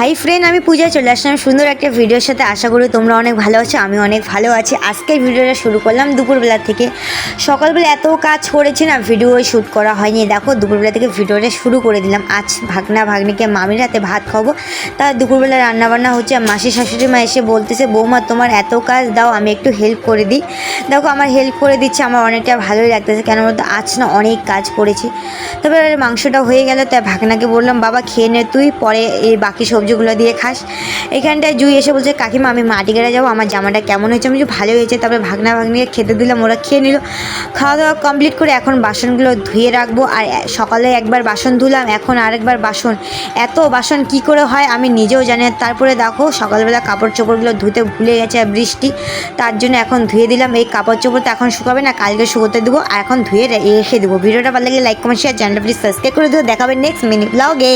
Hi friend আমি পূজা চলে আসলাম। সুন্দর একটা ভিডিওর সাথে। আশা করি তোমরা অনেক ভালো আছো আমি অনেক ভালো আছি। আজকের ভিডিওটা শুরু করলাম দুপুরবেলা থেকে। সকালবেলা এত কাজ করেছি না ভিডিও শ্যুট করা হয়নি। দেখো, দুপুরবেলা থেকে ভিডিওটা শুরু করে দিলাম। আজ ভাগনা ভাগ্নিকে মামির হাতে ভাত খাব। তা দুপুরবেলা রান্নাবান্না হচ্ছে মাসি শাশুড়ি মা এসে বলতেছে, বৌমা, তোমার এত কাজ, দাও, আমি একটু হেল্প করে দিই। দেখো, আমার হেল্প করে দিচ্ছে, আমার অনেকটা ভালোই লাগতেছে। কেন বলতো, আজ না অনেক কাজ করেছি। তবে মাংসটা হয়ে গেল, তাই ভাগনাকে বললাম, বাবা, খেয়ে নে তুই, পরে এই বাকি সবজিগুলো দিয়ে খাস। এখানটায় জুই এসে বলছে, কাকিমা, আমি মাটি গেড়ে যাব, আমার জামাটা কেমন হয়েছে? আমি ভালো হয়েছে। তারপরে ভাগনা ভাগ্নিকে খেতে দিলাম, ওরা খেয়ে নিল। খাওয়া দাওয়া কমপ্লিট করে এখন বাসনগুলো ধুয়ে রাখব। আর সকালে একবার বাসন ধুলাম, এখন আরেকবার বাসন। এত বাসন কি করে হয় আমি নিজেও জানি। তারপরে দেখো, সকালবেলা কাপড় চোপড়গুলো ধুতে ভুলে গেছে বৃষ্টি। তার জন্য এখন ধুয়ে দিলাম। এই কাপড় চোপড় তো এখন শুকাবে না, কালকে শুকোতে দেবো। আর এখন ধুয়ে রেখে দেবো। ভিডিওটা ভালো লাগলে লাইক কমেন্ট শেয়ার চ্যানেলটা প্লিজ সাবস্ক্রাইব করে দেবো দেখাবে নেক্সট মিনি ব্লগে